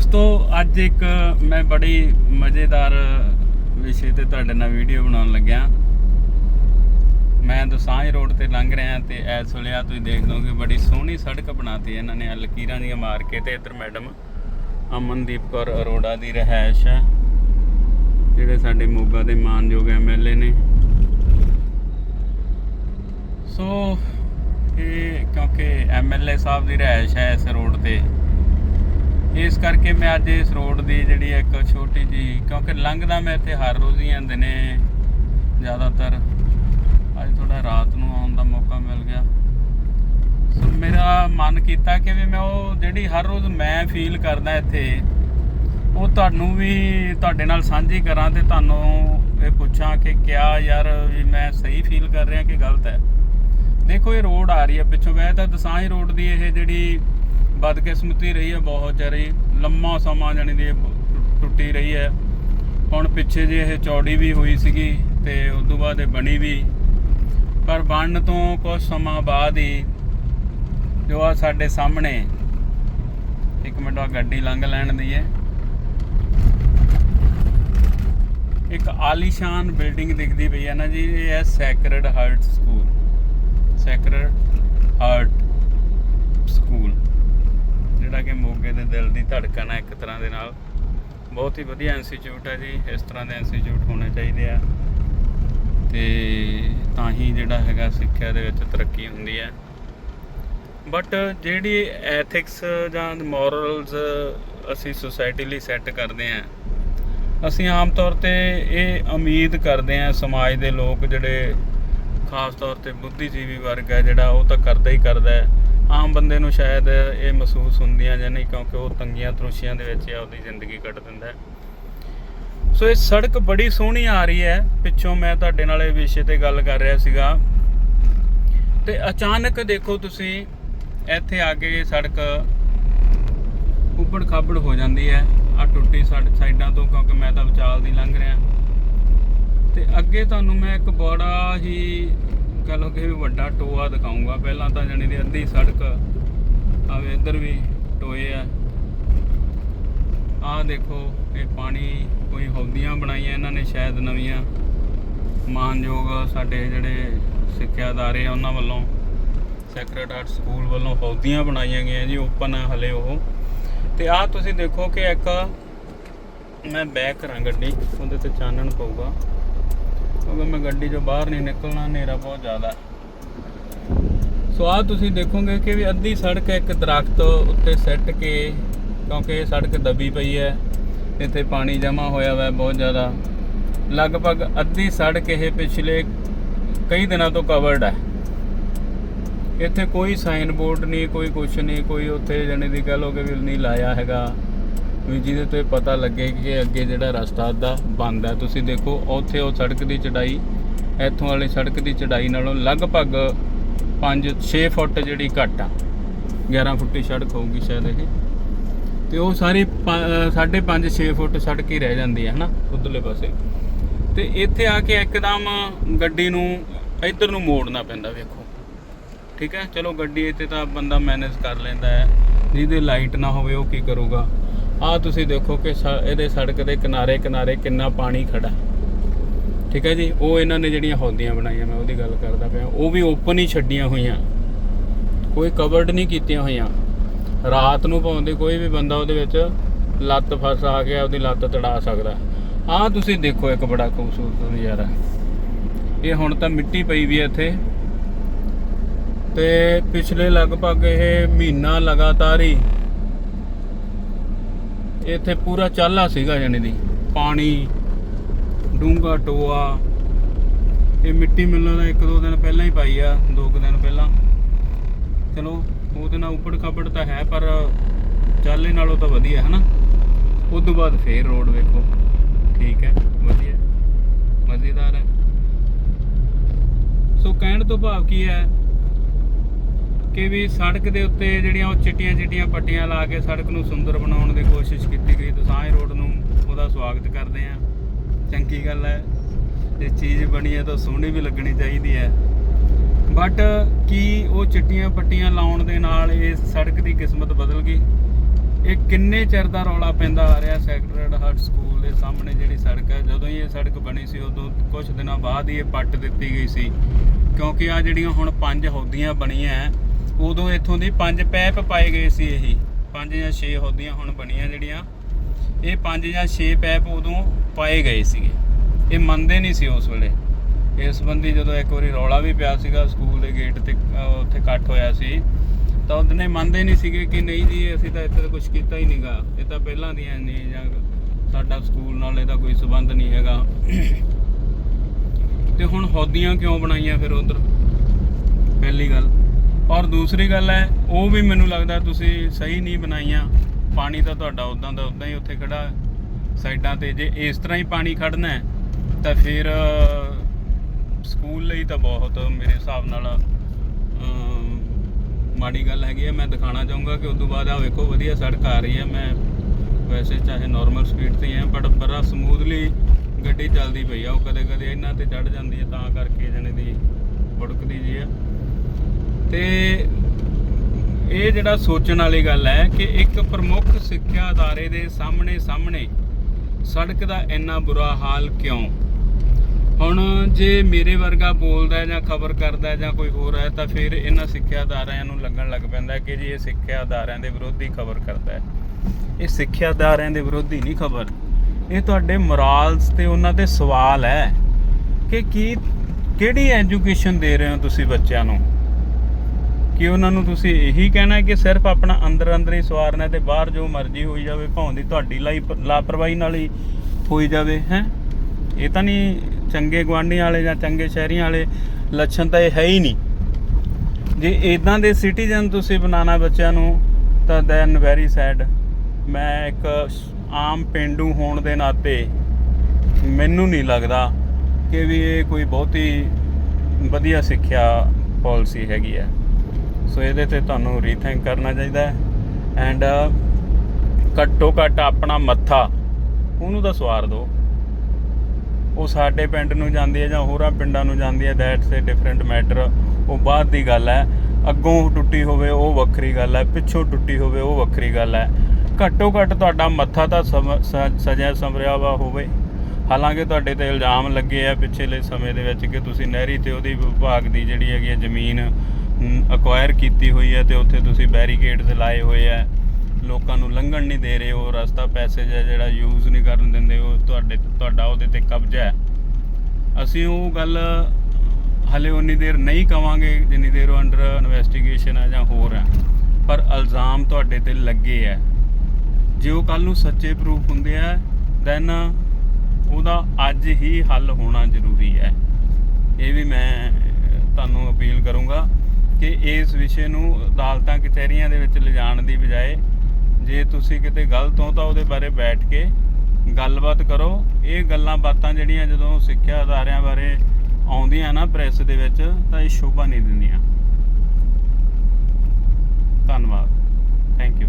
ਦੋਸਤੋ, ਅੱਜ ਇੱਕ ਮੈਂ ਬੜੀ ਮਜ਼ੇਦਾਰ ਵਿਸ਼ੇ ਤੇ ਤੁਹਾਡੇ ਨਾਲ ਵੀਡੀਓ ਬਣਾਉਣ ਲੱਗਿਆ। ਮੈਂ ਦਸਾਂਜ ਰੋਡ ਤੇ ਲੰਘ ਰਿਹਾ ਤੇ ਐਸ ਵੇਲੇ ਤੁਸੀਂ ਦੇਖ ਲਓਗੇ, ਬੜੀ ਸੋਹਣੀ ਸੜਕ ਬਣਾਤੀ ਇਹਨਾਂ ਨੇ ਲਕੀਰਾਂ ਦੀਆਂ ਮਾਰ ਕੇ ਤੇ। ਇੱਧਰ ਮੈਡਮ ਅਮਨਦੀਪ ਕੌਰ ਅਰੋੜਾ ਦੀ ਰਹਿائش ਹੈ, ਜਿਹੜੇ ਸਾਡੇ ਮੋਗਾ ਦੇ ਮਾਨਯੋਗ ਐਮਐਲਏ ਨੇ। ਸੋ, ਇਹ ਕਿਉਂਕਿ ਐਮਐਲਏ ਸਾਹਿਬ ਦੀ ਰਹਿائش ਹੈ ਇਸ ਰੋਡ ਤੇ ਇਸ ਕਰਕੇ ਮੈਂ ਅੱਜ ਇਸ ਰੋਡ ਦੀ ਜਿਹੜੀ ਇੱਕ ਛੋਟੀ ਜੀ ਕਿਉਂਕਿ ਲੰਘਦਾ ਮੈਂ ਇੱਥੇ ਹਰ ਰੋਜ਼ ਹੀ ਆਉਂਦੇ ਨੇ ਜ਼ਿਆਦਾਤਰ। ਅੱਜ ਥੋੜਾ ਰਾਤ ਨੂੰ ਆਉਣ ਦਾ ਮੌਕਾ ਮਿਲ ਗਿਆ। ਸੋ ਮੇਰਾ ਮਨ ਕੀਤਾ ਕਿ ਵੀ ਮੈਂ ਉਹ ਜਿਹੜੀ ਹਰ ਰੋਜ਼ ਮੈਂ ਫੀਲ ਕਰਦਾ ਇੱਥੇ, ਉਹ ਤੁਹਾਨੂੰ ਵੀ ਤੁਹਾਡੇ ਨਾਲ ਸਾਂਝੀ ਕਰਾਂ ਤੇ ਤੁਹਾਨੂੰ ਇਹ ਪੁੱਛਾਂ ਕਿ ਕਿਆ ਯਾਰ ਵੀ ਮੈਂ ਸਹੀ ਫੀਲ ਕਰ ਰਿਹਾ ਕਿ ਗਲਤ ਹੈ। ਦੇਖੋ ਇਹ ਰੋਡ ਆ ਰਹੀ ਹੈ ਪਿੱਛੋਂ, ਵੈਸੇ ਤਾਂ ਦਸਾਂਹੀ ਰੋਡ ਦੀ ਇਹ ਜਿਹੜੀ ਬਦਕਿਸਮਤੀ ਰਹੀ ਹੈ, ਬਹੁਤ ਚਿਰੀ ਲੰਮਾ ਸਮਾਂ ਜਾਣੀ ਦੀ ਇਹ ਟੁੱਟੀ ਰਹੀ ਹੈ। ਹੁਣ ਪਿੱਛੇ ਜੇ ਇਹ ਚੌੜੀ ਵੀ ਹੋਈ ਸੀਗੀ ਤੇ ਉਸ ਤੋਂ ਬਾਅਦ ਇਹ ਬਣੀ ਵੀ। ਪਰ ਬਣਨ ਤੋਂ ਕੁਝ ਸਮਾਂ ਬਾਅਦ ਹੀ ਜੋ ਆ ਸਾਡੇ ਸਾਹਮਣੇ, ਇੱਕ ਮਿੰਟ ਆ ਗੱਡੀ ਲੰਘ ਲੈਣ ਦੀ ਹੈ ਇੱਕ ਆਲੀਸ਼ਾਨ ਬਿਲਡਿੰਗ ਦਿਖਦੀ ਪਈ ਹੈ ਨਾ ਜੀ, ਇਹ ਹੈ Sacred Heart School. Sacred Heart School. ਜਿਹੜਾ ਕਿ ਮੋਗੇ ਦੇ ਦਿਲ ਦੀ ਧੜਕਣ ਹੈ ਇੱਕ ਤਰ੍ਹਾਂ ਦੇ ਨਾਲ। ਬਹੁਤ ਹੀ ਵਧੀਆ ਇੰਸਟੀਚਿਊਟ ਹੈ ਜੀ, ਇਸ ਤਰ੍ਹਾਂ ਦੇ ਇੰਸਟੀਚਿਊਟ ਹੋਣੇ ਚਾਹੀਦੇ ਆ। ਤੇ ਤਾਂ ਹੀ ਜਿਹੜਾ ਹੈਗਾ ਸਿੱਖਿਆ ਦੇ ਵਿੱਚ ਤਰੱਕੀ ਹੁੰਦੀ ਹੈ ਬਟ ਜਿਹੜੀ ਐਥਿਕਸ ਜਾਂ ਮੋਰਲਸ ਅਸੀਂ ਸੋਸਾਇਟੀ ਲਈ ਸੈੱਟ ਕਰਦੇ ਆਂ, ਅਸੀਂ ਆਮ ਤੌਰ ਤੇ ਇਹ ਉਮੀਦ ਕਰਦੇ ਆਂ ਸਮਾਜ ਦੇ ਲੋਕ ਜਿਹੜੇ ਖਾਸ ਤੌਰ ਤੇ ਬੁੱਧੀਜੀਵੀ ਵਰਗ ਹੈ ਜਿਹੜਾ ਉਹ ਤਾਂ ਕਰਦਾ ਹੀ ਕਰਦਾ ਹੈ। ਆਮ ਬੰਦੇ ਨੂੰ ਸ਼ਾਇਦ ਇਹ ਮਹਿਸੂਸ ਹੁੰਦੀਆਂ ਜਾਂ ਨਹੀਂ, ਕਿਉਂਕਿ ਉਹ ਤੰਗੀਆਂ ਤਰੁਸ਼ੀਆਂ ਦੇ ਵਿੱਚ ਆਪਦੀ ਜ਼ਿੰਦਗੀ ਕੱਟ ਦਿੰਦਾ ਹੈ। ਸੋ ਇਹ ਸੜਕ ਬੜੀ ਸੋਹਣੀ ਆ ਰਹੀ ਹੈ। ਪਿੱਛੋਂ ਮੈਂ ਤੁਹਾਡੇ ਨਾਲ ਇਹ ਵਿਸ਼ੇ ਤੇ ਗੱਲ ਕਰ ਰਿਹਾ ਸੀਗਾ। ਤੇ ਅਚਾਨਕ ਦੇਖੋ ਤੁਸੀਂ, ਇੱਥੇ ਆ ਕੇ ਸੜਕ ਉੱਪੜ ਖਾਬੜ ਹੋ ਜਾਂਦੀ ਹੈ। ਆ ਟੁੱਟੀ ਸਾਡ- ਸਾਈਡਾਂ ਤੋਂ, ਕਿਉਂਕਿ ਮੈਂ ਤਾਂ ਵਿਚਾਲ ਦੀ ਲੰਘ ਰਿਹਾ। ਤੇ ਅੱਗੇ ਤੁਹਾਨੂੰ ਮੈਂ ਇੱਕ ਬੜਾ ਹੀ ਕਹ ਲਓ ਕਿ ਵੀ ਵੱਡਾ ਟੋਆ ਦਿਖਾਉਂਗਾ ਪਹਿਲਾਂ ਤਾਂ ਜਣੀ ਦੀ ਅੱਧੀ ਸੜਕ ਆਵੇ ਇੱਧਰ ਵੀ ਟੋਏ ਆ। ਆਹ ਦੇਖੋ, ਇਹ ਪਾਣੀ ਕੋਈ ਹੌਦੀਆਂ ਬਣਾਈਆਂ ਇਹਨਾਂ ਨੇ ਸ਼ਾਇਦ ਨਵੀਆਂ। ਮਾਨਯੋਗ ਸਾਡੇ ਜਿਹੜੇ ਸਿੱਖਿਆ ਅਦਾਰੇ ਆ, ਉਹਨਾਂ ਵੱਲੋਂ, ਸੈਕਰਟ ਆਰਟ ਸਕੂਲ ਵੱਲੋਂ ਹੌਦੀਆਂ ਬਣਾਈਆਂ ਗਈਆਂ ਜੀ, ਓਪਨ ਆ ਹਲੇ ਉਹ। ਤੇ ਆਹ ਤੁਸੀਂ ਦੇਖੋ ਕਿ ਇੱਕ, ਮੈਂ ਬੈਕ ਕਰਾਂ ਗੱਡੀ, ਉਹਦੇ ਤੇ ਚਾਨਣ ਪਊਗਾ। ਕਿਉਂਕਿ ਮੈਂ ਗੱਡੀ ਚੋਂ ਬਾਹਰ ਨਹੀਂ ਨਿਕਲਣਾ, ਹਨੇਰਾ ਬਹੁਤ ਜ਼ਿਆਦਾ। ਸੋ ਆਹ ਤੁਸੀਂ ਦੇਖੋਗੇ ਕਿ ਵੀ ਅੱਧੀ ਸੜਕ ਇੱਕ ਦਰਖਤ ਉੱਤੇ ਸੱਟ ਕੇ, ਕਿਉਂਕਿ ਇਹ ਸੜਕ ਦਬੀ ਪਈ ਹੈ, ਇੱਥੇ ਪਾਣੀ ਜਮ੍ਹਾਂ ਹੋਇਆ ਹੋਇਆ ਬਹੁਤ ਜ਼ਿਆਦਾ। ਲਗਭਗ ਅੱਧੀ ਸੜਕ ਇਹ ਪਿਛਲੇ ਕਈ ਦਿਨਾਂ ਤੋਂ ਕਵਰਡ ਹੈ। ਇੱਥੇ ਕੋਈ ਸਾਈਨ ਬੋਰਡ ਨਹੀਂ, ਕੋਈ ਕੁਛ ਨਹੀਂ, ਕੋਈ ਉੱਥੇ ਜਾਣੇ ਦੀ ਗੱਲ ਹੋ ਕੇ ਵੀ ਨਹੀਂ ਲਾਇਆ ਹੈਗਾ। ਵੀ ਜਿਹਦੇ ਤੋਂ ਇਹ ਪਤਾ ਲੱਗੇ ਕਿ ਅੱਗੇ ਜਿਹੜਾ ਰਸਤਾ ਦਾ ਬੰਦ ਹੈ। ਤੁਸੀਂ ਦੇਖੋ, ਉੱਥੇ ਉਹ ਸੜਕ ਦੀ ਚੜਾਈ, ਇੱਥੋਂ ਵਾਲੀ ਸੜਕ ਦੀ ਚੜਾਈ ਨਾਲੋਂ ਲਗਭਗ 5-6 ਫੁੱਟ ਜਿਹੜੀ ਘੱਟ ਆ। 11 ਫੁੱਟੀ ਸੜਕ ਹੋਊਗੀ ਸ਼ਾਇਦ ਇਹ। ਤੇ ਉਹ ਸਾਰੀ 5.5 6 ਫੁੱਟ ਸੜਕ ਹੀ ਰਹਿ ਜਾਂਦੀ ਹੈ, ਹਨਾ? ਉਧਰਲੇ ਪਾਸੇ। ਤੇ ਇੱਥੇ ਆ ਕੇ ਇੱਕਦਮ ਗੱਡੀ ਨੂੰ ਇੱਧਰ ਨੂੰ ਮੋੜਨਾ ਪੈਂਦਾ, ਵੇਖੋ। ਠੀਕ ਹੈ? ਚਲੋ, ਗੱਡੀ ਇੱਥੇ ਤਾਂ ਬੰਦਾ ਮੈਨੇਜ ਕਰ ਲੈਂਦਾ ਹੈ। ਜਿਹਦੇ ਲਾਈਟ ਨਾ ਹੋਵੇ, ਉਹ ਕੀ ਕਰੂਗਾ? ਆ ਤੁਸੀਂ ਦੇਖੋ ਕਿ ਸ- ਇਹਦੇ ਸੜਕ ਦੇ ਕਿਨਾਰੇ ਕਿਨਾਰੇ ਕਿੰਨਾ ਪਾਣੀ ਖੜਾ ਠੀਕ ਹੈ ਜੀ? ਉਹ ਇਹਨਾਂ ਨੇ ਜਿਹੜੀਆਂ ਹੌਦੀਆਂ ਬਣਾਈਆਂ, ਮੈਂ ਉਹਦੀ ਗੱਲ ਕਰਦਾ ਪਿਆ। ਉਹ ਵੀ ਓਪਨ ਹੀ ਛੱਡੀਆਂ ਹੋਈਆਂ। ਕੋਈ ਕਵਰਡ ਨਹੀਂ ਕੀਤੀਆਂ ਹੋਈਆਂ। ਰਾਤ ਨੂੰ ਪਾਉਂਦੇ ਕੋਈ ਵੀ ਬੰਦਾ ਉਹਦੇ ਵਿੱਚ ਲੱਤ ਫਸ ਆ ਗਿਆ ਉਹਦੀ ਲੱਤ ਤੜਾ ਸਕਦਾ ਆਹ ਤੁਸੀਂ ਦੇਖੋ ਇੱਕ ਬੜਾ ਖੂਬਸੂਰਤ ਨਜ਼ਾਰਾ ਇਹ ਹੁਣ ਤਾਂ ਮਿੱਟੀ ਪਈ ਵੀ ਇੱਥੇ। ਤੇ ਪਿਛਲੇ ਲਗਭਗ ਇਹ ਮਹੀਨਾ ਲਗਾਤਾਰ ਹੀ ਇੱਥੇ ਪੂਰਾ ਚਾਲਾ ਸੀਗਾ ਜਾਨੀ ਦੀ। ਪਾਣੀ ਡੂੰਗਾ ਟੋਆ, ਇਹ ਮਿੱਟੀ ਮਿਲਣ ਦਾ ਇੱਕ ਦੋ ਦਿਨ ਪਹਿਲਾਂ ਹੀ ਪਾਈ ਆ, ਦੋ ਕੁ ਦਿਨ ਪਹਿਲਾਂ। ਚਲੋ, ਉਹਦੇ ਨਾਲ ਉੱਪੜ ਖਾਪੜ ਤਾਂ ਹੈ, ਪਰ ਚਾਲੇ ਨਾਲੋਂ ਤਾਂ ਵਧੀਆ ਹੈ ਨਾ ਉਸ ਤੋਂ ਬਾਅਦ ਫੇਰ ਰੋਡ ਵੇਖੋ। ਠੀਕ ਹੈ, ਵਧੀਆ। ਮਜ਼ੇਦਾਰ ਹੈ। ਸੋ ਕਹਿਣ ਤੋਂ ਭਾਵ ਕੀ ਹੈ ਕਿ ਵੀ ਸੜਕ ਦੇ ਉੱਤੇ ਜਿਹੜੀਆਂ ਉਹ ਚਿੱਟੀਆਂ ਚਿੱਟੀਆਂ ਪੱਟੀਆਂ ਲਾ ਕੇ ਸੜਕ ਨੂੰ ਸੁੰਦਰ ਬਣਾਉਣ ਦੀ ਕੋਸ਼ਿਸ਼ ਕੀਤੀ ਗਈ ਦਸਾਂਝ ਰੋਡ ਨੂੰ ਉਹਦਾ ਸਵਾਗਤ ਕਰਦੇ ਆ ਚੰਗੀ ਗੱਲ ਹੈ ਜੇ ਚੀਜ਼ ਬਣੀ ਹੈ ਤਾਂ ਸੋਹਣੀ ਵੀ ਲੱਗਣੀ ਚਾਹੀਦੀ ਹੈ। ਬਟ ਕੀ ਉਹ ਚਿੱਟੀਆਂ ਪੱਟੀਆਂ ਲਾਉਣ ਦੇ ਨਾਲ ਇਹ ਸੜਕ ਦੀ ਕਿਸਮਤ ਬਦਲ ਗਈ? ਇਹ ਕਿੰਨੇ ਚਿਰ ਦਾ ਰੌਲਾ ਪੈਂਦਾ ਆ ਰਿਹਾ ਸੈਕਟਰਡ ਹਾਰਟ ਸਕੂਲ ਦੇ ਸਾਹਮਣੇ ਜਿਹੜੀ ਸੜਕ ਹੈ? ਜਦੋਂ ਹੀ ਇਹ ਸੜਕ ਬਣੀ ਸੀ ਉਦੋਂ ਕੁਝ ਦਿਨਾਂ ਬਾਅਦ ਹੀ ਇਹ ਪੱਟ ਦਿੱਤੀ ਗਈ ਸੀ। ਕਿਉਂਕਿ ਆ ਜਿਹੜੀਆਂ ਹੁਣ ਪੰਜ ਹੌਦੀਆਂ ਬਣੀਆਂ ਹੈ, ਉਦੋਂ ਇੱਥੋਂ ਦੀ ਪੰਜ ਪੈਪ ਪਾਏ ਗਏ ਸੀ ਇਹੀ। ਪੰਜ ਜਾਂ ਛੇ ਹੌਦੀਆਂ ਹੁਣ ਬਣੀਆਂ ਜਿਹੜੀਆਂ, ਇਹ ਪੰਜ ਜਾਂ ਛੇ ਪੈਪ ਉਦੋਂ ਪਾਏ ਗਏ ਸੀਗੇ। ਇਹ ਮੰਨਦੇ ਨਹੀਂ ਸੀ ਉਸ ਵੇਲੇ। ਇਸ ਸੰਬੰਧੀ ਜਦੋਂ ਇੱਕ ਵਾਰੀ ਰੌਲਾ ਵੀ ਪਿਆ ਸੀਗਾ ਸਕੂਲ ਦੇ ਗੇਟ ਤੇ ਉੱਥੇ ਇਕੱਠ ਹੋਇਆ ਸੀ, ਤਾਂ ਉਹਦਨੇ ਮੰਨਦੇ ਨਹੀਂ ਸੀਗੇ ਕਿ ਨਹੀਂ ਜੀ, ਅਸੀਂ ਤਾਂ ਇੱਥੇ ਕੁਝ ਕੀਤਾ ਹੀ ਨਹੀਂਗਾ ਇਹ ਤਾਂ ਪਹਿਲਾਂ ਦੀਆਂ ਨੇ ਜਾਂ ਸਾਡਾ ਸਕੂਲ ਨਾਲ ਇਹਦਾ ਕੋਈ ਸਬੰਧ ਨਹੀਂ ਹੈਗਾ। ਤੇ ਹੁਣ ਹੌਦੀਆਂ ਕਿਉਂ ਬਣਾਈਆਂ ਫਿਰ ਉਧਰ? ਪਹਿਲੀ ਗੱਲ। ਔਰ ਦੂਸਰੀ ਗੱਲ ਹੈ, ਉਹ ਵੀ ਮੈਨੂੰ ਲੱਗਦਾ ਤੁਸੀਂ ਸਹੀ ਨਹੀਂ ਬਣਾਈਆਂ। ਪਾਣੀ ਤਾਂ ਤੁਹਾਡਾ ਉਦਾਂ ਦਾ ਉਦਾਂ ਹੀ ਉੱਥੇ ਖੜਾ ਸਾਈਡਾਂ ਤੇ। ਜੇ ਇਸ ਤਰ੍ਹਾਂ ਹੀ ਪਾਣੀ ਖੜਨਾ ਹੈ, ਤਾਂ ਫਿਰ ਸਕੂਲ ਲਈ ਤਾਂ ਬਹੁਤ ਮੇਰੇ ਹਿਸਾਬ ਨਾਲ ਮਾੜੀ ਗੱਲ ਹੈਗੀ ਹੈ। ਮੈਂ ਦਿਖਾਣਾ ਚਾਹੂੰਗਾ ਕਿ ਉਸ ਤੋਂ ਬਾਅਦ ਆ ਵੇਖੋ, ਵਧੀਆ ਸੜਕ ਆ ਰਹੀ ਹੈ। ਮੈਂ ਵੈਸੇ ਚਾਹੇ ਨਾਰਮਲ ਸਪੀਡ ਤੇ ਹੈ ਬਟ ਬੜਾ ਸਮੂਥਲੀ ਗੱਡੀ ਚੱਲਦੀ ਪਈ ਆ। ਉਹ ਕਦੇ ਕਦੇ ਇਹਨਾਂ ਤੇ ਚੜ ਜਾਂਦੀ ਹੈ, ਤਾਂ ਕਰਕੇ ਜਣੇ ਦੀ ਬੁੜਕਦੀ ਜੀ ਆ ਤੇ ਇਹ ਜਿਹੜਾ ਸੋਚਣ ਵਾਲੀ ਗੱਲ ਹੈ ਕਿ ਇੱਕ ਪ੍ਰਮੁੱਖ ਸਿੱਖਿਆ ਅਦਾਰੇ ਦੇ ਸਾਹਮਣੇ ਸਾਹਮਣੇ ਸੜਕ ਦਾ ਇੰਨਾ ਬੁਰਾ ਹਾਲ ਕਿਉਂ? ਹੁਣ ਜੇ ਮੇਰੇ ਵਰਗਾ ਬੋਲਦਾ ਜਾਂ ਖਬਰ ਕਰਦਾ ਜਾਂ ਕੋਈ ਹੋਰ ਹੈ, ਤਾਂ ਫਿਰ ਇਹਨਾਂ ਸਿੱਖਿਆ ਅਦਾਰਿਆਂ ਨੂੰ ਲੱਗਣ ਲੱਗ ਪੈਂਦਾ ਕਿ ਜੀ ਇਹ ਸਿੱਖਿਆ ਅਦਾਰਿਆਂ ਦੇ ਵਿਰੋਧੀ ਖਬਰ ਕਰਦਾ ਹੈ। ਇਹ ਸਿੱਖਿਆ ਅਦਾਰਿਆਂ ਦੇ ਵਿਰੋਧੀ ਨਹੀਂ ਖਬਰ। ਇਹ ਤੁਹਾਡੇ ਮੋਰਲਸ ਤੇ ਉਹਨਾਂ ਤੇ ਸਵਾਲ ਹੈ ਕਿ ਕੀ, ਕਿਹੜੀ ਐਜੂਕੇਸ਼ਨ ਦੇ ਰਹੇ ਹੋ ਤੁਸੀਂ ਬੱਚਿਆਂ ਨੂੰ? ਕਿ ਉਹਨਾਂ ਨੂੰ ਤੁਸੀਂ ਇਹੀ ਕਹਿਣਾ ਕਿ ਸਿਰਫ ਆਪਣਾ ਅੰਦਰ ਅੰਦਰ ਹੀ ਸਵਾਰਨਾ ਹੈ ਤੇ ਬਾਹਰ ਜੋ ਮਰਜ਼ੀ ਹੋਈ ਜਾਵੇ, ਭਾਵੇਂ ਦੀ ਤੁਹਾਡੀ ਲਈ ਲਾਪਰਵਾਹੀ ਨਾਲ ਹੀ ਹੋਈ ਜਾਵੇ, ਹੈ? ਇਹ ਤਾਂ ਨਹੀਂ ਚੰਗੇ ਗੁਆਂਢੀਆਂ ਵਾਲੇ ਜਾਂ ਚੰਗੇ ਸ਼ਹਿਰੀਆਂ ਵਾਲੇ ਲੱਛਣ ਤਾਂ ਇਹ ਹੈ ਹੀ ਨਹੀਂ। ਜੇ ਇਦਾਂ ਦੇ ਸਿਟੀਜ਼ਨ ਤੁਸੀਂ ਬਣਾਉਣਾ ਬੱਚਿਆਂ ਨੂੰ, ਤਾਂ ਦੈਨ ਵੈਰੀ ਸੈਡ ਮੈਂ ਇੱਕ ਆਮ ਪਿੰਡੂ ਹੋਣ ਦੇ ਨਾਤੇ ਮੈਨੂੰ ਨਹੀਂ ਲੱਗਦਾ ਕਿ ਵੀ ਇਹ ਕੋਈ ਬਹੁਤੀ ਵਧੀਆ ਸਿੱਖਿਆ ਪਾਲਿਸੀ ਹੈਗੀ ਹੈ। ਸੋ ਇਹਦੇ ਤੇ ਤੁਹਾਨੂੰ ਰੀਥਿੰਕ ਕਰਨਾ ਚਾਹੀਦਾ ਹੈ। ਐਂਡ ਘੱਟੋ ਘੱਟ ਆਪਣਾ ਮੱਥਾ, ਉਹਨੂੰ ਤਾਂ ਸਵਾਰ ਦਿਓ। ਉਹ ਸਾਡੇ ਪਿੰਡ ਨੂੰ ਜਾਂਦੀ ਹੈ ਜਾਂ ਹੋਰਾਂ ਪਿੰਡਾਂ ਨੂੰ ਜਾਂਦੀ ਹੈ ਦੈਟਸ ਅ ਡਿਫਰੈਂਟ ਮੈਟਰ ਉਹ ਬਾਅਦ ਦੀ ਗੱਲ ਹੈ। ਅੱਗੋਂ ਟੁੱਟੀ ਹੋਵੇ, ਉਹ ਵੱਖਰੀ ਗੱਲ ਹੈ। ਪਿੱਛੋਂ ਟੁੱਟੀ ਹੋਵੇ, ਉਹ ਵੱਖਰੀ ਗੱਲ ਹੈ। ਘੱਟੋ ਘੱਟ ਤੁਹਾਡਾ ਮੱਥਾ ਤਾਂ ਸਮ- ਸ- ਸਜਿਆ ਸੰਵਰਿਆ ਵਾ ਹੋਵੇ। ਹਾਲਾਂਕਿ ਤੁਹਾਡੇ ਤੇ ਇਲਜ਼ਾਮ ਲੱਗੇ ਆ ਪਿਛਲੇ ਸਮੇਂ ਦੇ ਵਿੱਚ ਕਿ ਤੁਸੀਂ ਨਹਿਰੀ ਤੇ ਉਹਦੀ ਵਿਭਾਗ ਦੀ ਜਿਹੜੀ ਹੈਗੀ ਹੈ ਜ਼ਮੀਨ ਅਕਵਾਇਰ ਕੀਤੀ ਹੋਈ ਹੈ ਤੇ ਉੱਥੇ ਤੁਸੀਂ ਬੈਰੀਕੇਡਸ ਲਾਏ ਹੋਏ ਆ ਲੋਕਾਂ ਨੂੰ ਲੰਘਣ ਨਹੀਂ ਦੇ ਰਹੇ, ਉਹ ਰਸਤਾ ਪੈਸੇਜ ਹੈ ਜਿਹੜਾ ਯੂਜ਼ ਨਹੀਂ ਕਰਨ ਦਿੰਦੇ, ਉਹ ਤੁਹਾਡੇ, ਤੁਹਾਡਾ ਉਹਦੇ ਤੇ ਕਬਜ਼ਾ ਹੈ। ਅਸੀਂ ਉਹ ਗੱਲ ਹਲੇ ਉਨੀ ਦੇਰ ਨਹੀਂ ਕਵਾਂਗੇ, ਜਿੰਨੀ ਦੇਰ ਉਹ ਅੰਡਰ ਇਨਵੈਸਟੀਗੇਸ਼ਨ ਹੈ ਜਾਂ ਹੋਰ ਹੈ। ਪਰ ਇਲਜ਼ਾਮ ਤੁਹਾਡੇ ਤੇ ਲੱਗੇ ਹੈ। ਜੇ ਉਹ ਕੱਲ ਨੂੰ ਸੱਚੇ ਪ੍ਰੂਫ ਹੁੰਦੇ ਆ ਦੈਨ ਉਹਦਾ ਅੱਜ ਹੀ ਹੱਲ ਹੋਣਾ ਜ਼ਰੂਰੀ ਹੈ। ਇਹ ਵੀ ਮੈਂ ਤੁਹਾਨੂੰ ਅਪੀਲ ਕਰੂੰਗਾ। ਕਿ ਇਸ ਵਿਸ਼ੇ ਨੂੰ ਅਦਾਲਤਾਂ, ਕਚਹਿਰੀਆਂ ਦੇ ਵਿੱਚ ਲਿਜਾਣ ਦੀ ਬਜਾਏ ਜੇ ਤੁਸੀਂ ਕਿਤੇ ਗਲਤ ਹੋ ਤਾਂ ਉਹਦੇ ਬਾਰੇ ਬੈਠ ਕੇ ਗੱਲਬਾਤ ਕਰੋ। ਇਹ ਗੱਲਾਂ ਬਾਤਾਂ ਜਿਹੜੀਆਂ ਜਦੋਂ ਸਿੱਖਿਆ ਅਦਾਰਿਆਂ ਬਾਰੇ ਆਉਂਦੀਆਂ ਨਾ ਪ੍ਰੈਸ ਦੇ ਵਿੱਚ, ਤਾਂ ਇਹ ਸ਼ੋਭਾ ਨਹੀਂ ਦਿੰਦੀਆਂ। ਧੰਨਵਾਦ। Thank you